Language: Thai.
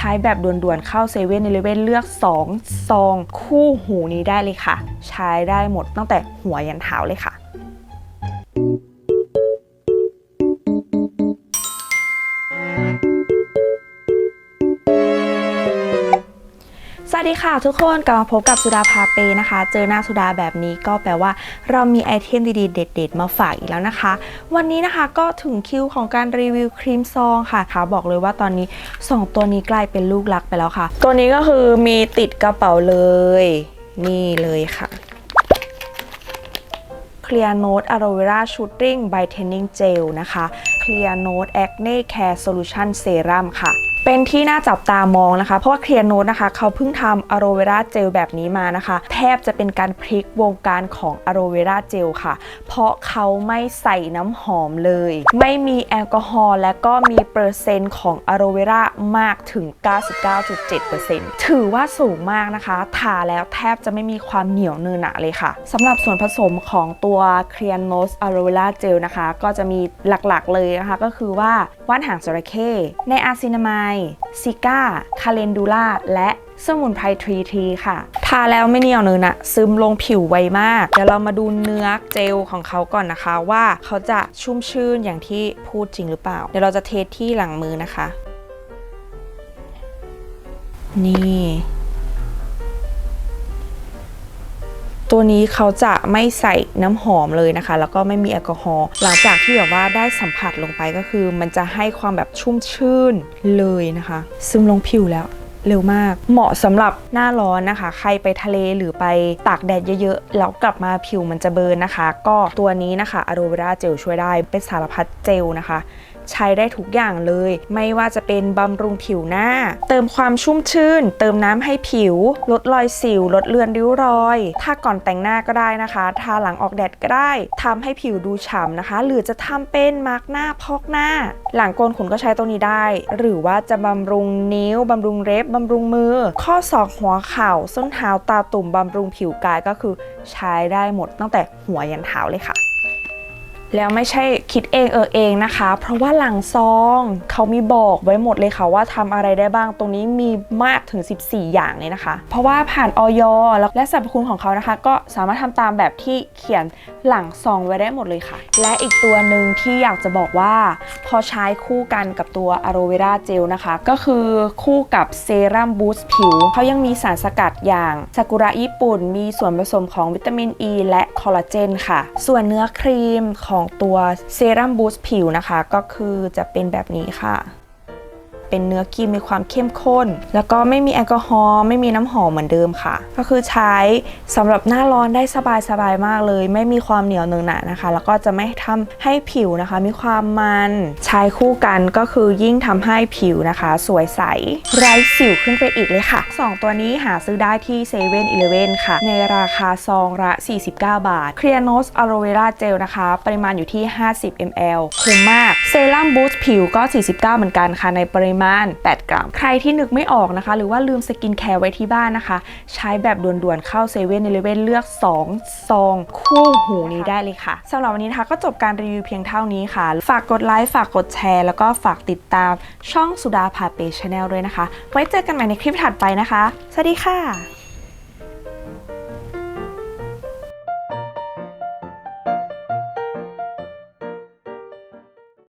ใช้แบบด่วนๆเข้าเซเว่นในเลเว่นเลือก 2 ซอง คู่หูนี้ได้เลยค่ะ ใช้ได้หมดตั้งแต่หัวยันเท้าเลยค่ะ วัสดีค่ะทุกคนกลับมาพบกับสุดาพาเปนะคะ เจอหน้าสุดาแบบนี้ก็แปลว่า เรามีไอเทมดีๆ เด็ด ๆ มาฝากอีกแล้วนะคะ วันนี้นะคะก็ถึงคิวของการรีวิวครีมซองค่ะค่ะบอกเลยว่าตอนนี้ 2 ตัวนี้กลายเป็นลูกรักไปแล้วค่ะ ตัวนี้ก็คือมีติดกระเป๋าเลย นี่เลยค่ะ Clear Note Aloe Vera Shooting Brightening Gel นะคะ Clear Note Acne Care Solution Serum ค่ะ เป็นที่น่าจับตามองนะคะ เพราะว่า Clear Note นะคะเขาเพิ่งทำ Aloe Vera Gel แบบนี้มานะคะ แทบจะเป็นการพลิกวงการของ Aloe Vera Gel ค่ะ เพราะเขาไม่ใส่น้ำหอมเลย ไม่มีแอลกอฮอล์และก็มีเปอร์เซ็นต์ของ Aloe Vera มากถึง 99.7%ถือว่าสูงมากนะคะ ทาแล้วแทบจะไม่มีความเหนียวเนื้อหนะเลยค่ะสำหรับส่วนผสมของตัว Clear Nose Aloe Vera Gel นะคะ ก็จะมีหลักๆเลยนะคะ ก็คือว่าว่านหางจระเข้ในอาซินามายซิก้า คาเลนดูล่า และสมุนไพรทรีทีค่ะ ทาแล้วไม่เหนียวเนื้อนะซึมลงผิวไวมาก เดี๋ยวเรามาดูเนื้อเจลของเขาก่อนนะคะ ว่าเขาจะชุ่มชื่นอย่างที่พูดจริงหรือเปล่า เดี๋ยวเราจะเทสที่หลังมือนะคะ นี่ ตัวนี้เขาจะไม่ใส่น้ำหอมเลยนะคะ แล้วก็ไม่มีแอลกอฮอล์หลังจากที่แบบว่าได้สัมผัสลงไปก็คือ มันจะให้ความแบบชุ่มชื่นเลยนะคะ ซึมลงผิวแล้วเร็วมาก เหมาะสำหรับหน้าร้อนนะคะ ใครไปทะเลหรือไปตากแดดเยอะๆ แล้วกลับมาผิวมันจะเบิร์นนะคะ ก็ตัวนี้นะคะอะโ v เวราเจลช่วยได้เป็นสารพัดเจลนะคะ ใช้ได้ทุกอย่างเลย ไม่ว่าจะเป็นบำรุงผิวหน้า เติมความชุ่มชื่น เติมน้ำให้ผิว ลดรอยสิว ลดเลือนริ้วรอย ถ้าก่อนแต่งหน้าก็ได้นะคะ ทาหลังออกแดดก็ได้ทำให้ผิวดูฉ่ำนะคะ หรือจะทำเป็นมาร์กหน้าพอกหน้า หลังโกนขนก็ใช้ตัวนี้ได้ หรือว่าจะบำรุงนิ้วบำรุงเล็บบำรุงมือ ข้อศอกหัวเข่าส้นเท้าตาตุ่มบำรุงผิวกายก็คือใช้ได้หมดตั้งแต่หัวยันเท้าเลยค่ะ แล้วไม่ใช่คิดเองเออเองนะคะ เพราะว่าหลังซองเขามีบอกไว้หมดเลยค่ะว่าทำอะไรได้บ้างตรงนี้มีมากถึง 14 อย่างเลยนะคะ เพราะว่าผ่านออยแล้วและสรรพคุณของเขานะคะ ก็สามารถทำตามแบบที่เขียนหลังซองไว้ได้หมดเลยค่ะ และอีกตัวหนึ่งที่อยากจะบอกว่า พอใช้คู่กันกับตัวอะโ v เวราเจลนะคะ ก็คือคู่กับเซรั่มบูสต์ผิวเขายังมีสารสกัดอย่างซากุระญี่ปุ่น มีส่วนผสมของวิตามินอ e ีและคอลลาเจนค่ะ ส่วนเนื้อครีมของของตัวเซรั่มบูสต์ผิวนะคะ ก็คือจะเป็นแบบนี้ค่ะ เป็นเนื้อครีมมีความเข้มข้น แล้วก็ไม่มีแอลกอฮอล์ไม่มีน้ำหอมเหมือนเดิมค่ะ ก็คือใช้สำหรับหน้าร้อนได้สบายๆมากเลย ไม่มีความเหนียวเนืองหนะนะคะ แล้วก็จะไม่ทำให้ผิวนะคะ มีความมันใช้คู่กันก็คือยิ่งทำให้ผิวนะคะ สวยใสไร้สิวขึ้นไปอีกเลยค่ะ 2 ตัวนี้หาซื้อได้ที่7 e เ e ่ e อค่ะ ในราคาซองละ 49 บาท Clear Nose Aloe Vera Gel นะคะ ปริมาณอยู่ที่ 50 ml คุ้มมากเซรั่มบูสต์ผิวก็ 49 เหมือนกันค่ะในปริมาณ8กรัม ใครที่นึกไม่ออกนะคะ หรือว่าลืมสกินแคร์ไว้ที่บ้านนะคะ ใช้แบบด่วนๆเข้าเซเว่นในเลเว่นเลือก 2 ซอง คู่หูนี้ได้เลยค่ะสำหรับวันนี้นะคะก็จบการรีวิวเพียงเท่านี้ค่ะ ฝากกดไลค์ฝากกดแชร์ แล้วก็ฝากติดตามช่องสุดาพาเปชแนลด้วยนะคะ ไว้เจอกันใหม่ในคลิปถัดไปนะคะ สวัสดีค่ะ